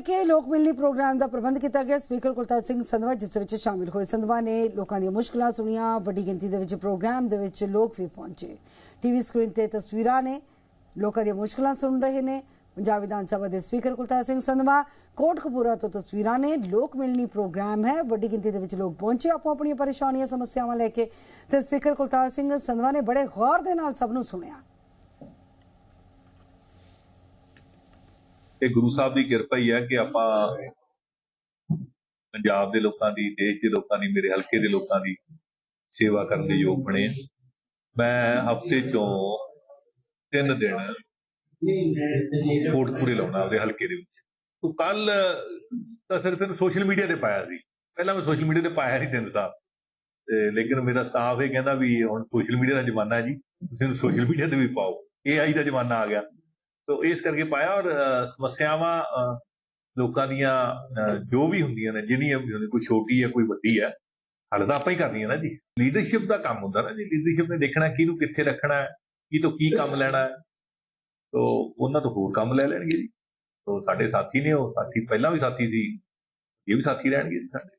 ਕਿ ਲੋਕ ਮਿਲਣੀ ਪ੍ਰੋਗਰਾਮ ਦਾ ਪ੍ਰਬੰਧ ਕੀਤਾ ਗਿਆ। ਸਪੀਕਰ ਕੁਲਤਾਰ ਸਿੰਘ ਸੰਧਵਾ, ਜਿਸ ਵਿੱਚ ਸ਼ਾਮਿਲ ਹੋਏ ਸੰਧਵਾ ਨੇ ਲੋਕਾਂ ਦੀਆਂ ਮੁਸ਼ਕਲਾਂ ਸੁਣੀਆਂ। ਵੱਡੀ ਗਿਣਤੀ ਦੇ ਵਿੱਚ ਪ੍ਰੋਗਰਾਮ ਦੇ ਵਿੱਚ ਲੋਕ ਵੀ ਪਹੁੰਚੇ। ਟੀਵੀ ਸਕਰੀਨ ਤੇ ਤਸਵੀਰਾਂ ਨੇ ਲੋਕਾਂ ਦੀਆਂ ਮੁਸ਼ਕਲਾਂ ਸੁਣ ਰਹੇ ਨੇ। ਪੰਜਾਬ ਵਿਧਾਨ ਸਭਾ ਦੇ ਸਪੀਕਰ ਕੁਲਤਾਰ ਸਿੰਘ ਸੰਧਵਾ ਕੋਟਕਪੂਰਾ ਤੋਂ ਤਸਵੀਰਾਂ ਨੇ। ਲੋਕ ਮਿਲਣੀ ਪ੍ਰੋਗਰਾਮ ਹੈ। ਵੱਡੀ ਗਿਣਤੀ ਦੇ ਵਿੱਚ ਲੋਕ ਪਹੁੰਚੇ ਆਪੋ ਆਪਣੀਆਂ ਪਰੇਸ਼ਾਨੀਆਂ, ਸਮੱਸਿਆਵਾਂ ਲੈ ਕੇ। ਤੇ ਸਪੀਕਰ ਕੁਲਤਾਰ ਸਿੰਘ ਸੰਧਵਾ ਨੇ ਬੜੇ ਗੌਰ ਦੇ ਨਾਲ ਸਭ ਨੂੰ ਸੁਣਿਆ। ਤੇ ਗੁਰੂ ਸਾਹਿਬ ਦੀ ਕਿਰਪਾ ਹੀ ਹੈ ਕਿ ਆਪਾਂ ਪੰਜਾਬ ਦੇ ਲੋਕਾਂ ਦੀ, ਦੇਸ਼ ਦੇ ਲੋਕਾਂ ਦੀ, ਮੇਰੇ ਹਲਕੇ ਦੇ ਲੋਕਾਂ ਦੀ ਸੇਵਾ ਕਰਨ ਦੇ ਯੋਗ ਬਣੇ ਮੈਂ ਹਫ਼ਤੇ ਚੋਂ ਤਿੰਨ ਦਿਨ ਕੋਟਪੂਰੇ ਲਾਉਣਾ ਆਪਦੇ ਹਲਕੇ ਦੇ ਵਿੱਚ। ਤੋਂ ਕੱਲ ਤਾਂ ਸਿਰਫ ਸੋਸ਼ਲ ਮੀਡੀਆ ਤੇ ਪਾਇਆ ਸੀ। ਪਹਿਲਾਂ ਮੈਂ ਸੋਸ਼ਲ ਮੀਡੀਆ ਤੇ ਪਾਇਆ ਨਹੀਂ ਤਿੰਨ ਸਾਲ। ਤੇ ਲੇਕਿਨ ਮੇਰਾ ਸਟਾਫ ਇਹ ਕਹਿੰਦਾ ਵੀ ਹੁਣ ਸੋਸ਼ਲ ਮੀਡੀਆ ਦਾ ਜ਼ਮਾਨਾ ਹੈ ਜੀ, ਤੁਸੀਂ ਸੋਸ਼ਲ ਮੀਡੀਆ ਤੇ ਵੀ ਪਾਓ। AI ਦਾ ਜ਼ਮਾਨਾ ਆ ਗਿਆ। ਸੋ ਇਸ ਕਰਕੇ ਪਾਇਆ ਔਰ ਸਮੱਸਿਆਵਾਂ ਲੋਕਾਂ ਦੀਆਂ ਜੋ ਵੀ ਹੁੰਦੀਆਂ ਨੇ ਜਿਹੜੀਆਂ ਵੀ ਹੁੰਦੀਆਂ ਕੋਈ ਛੋਟੀ ਹੈ, ਕੋਈ ਵੱਡੀ ਹੈ, ਹੱਲ ਤਾਂ ਆਪਾਂ ਹੀ ਕਰਨੀ ਹੈ ਨਾ ਜੀ। ਲੀਡਰਸ਼ਿਪ ਦਾ ਕੰਮ ਹੁੰਦਾ ਨਾ ਜੀ, ਲੀਡਰਸ਼ਿਪ ਨੇ ਦੇਖਣਾ ਕਿਹਨੂੰ ਕਿੱਥੇ ਰੱਖਣਾ ਹੈ, ਕੀ ਤੋਂ ਕੀ ਕੰਮ ਲੈਣਾ ਹੈ। ਸੋ ਉਹਨਾਂ ਤੋਂ ਹੋਰ ਕੰਮ ਲੈ ਲੈਣਗੇ ਜੀ। ਸੋ ਸਾਡੇ ਸਾਥੀ ਨੇ ਉਹ, ਸਾਥੀ ਪਹਿਲਾਂ ਵੀ ਸਾਥੀ ਸੀ, ਇਹ ਵੀ ਸਾਥੀ ਰਹਿਣਗੇ ਜੀ ਸਾਡੇ।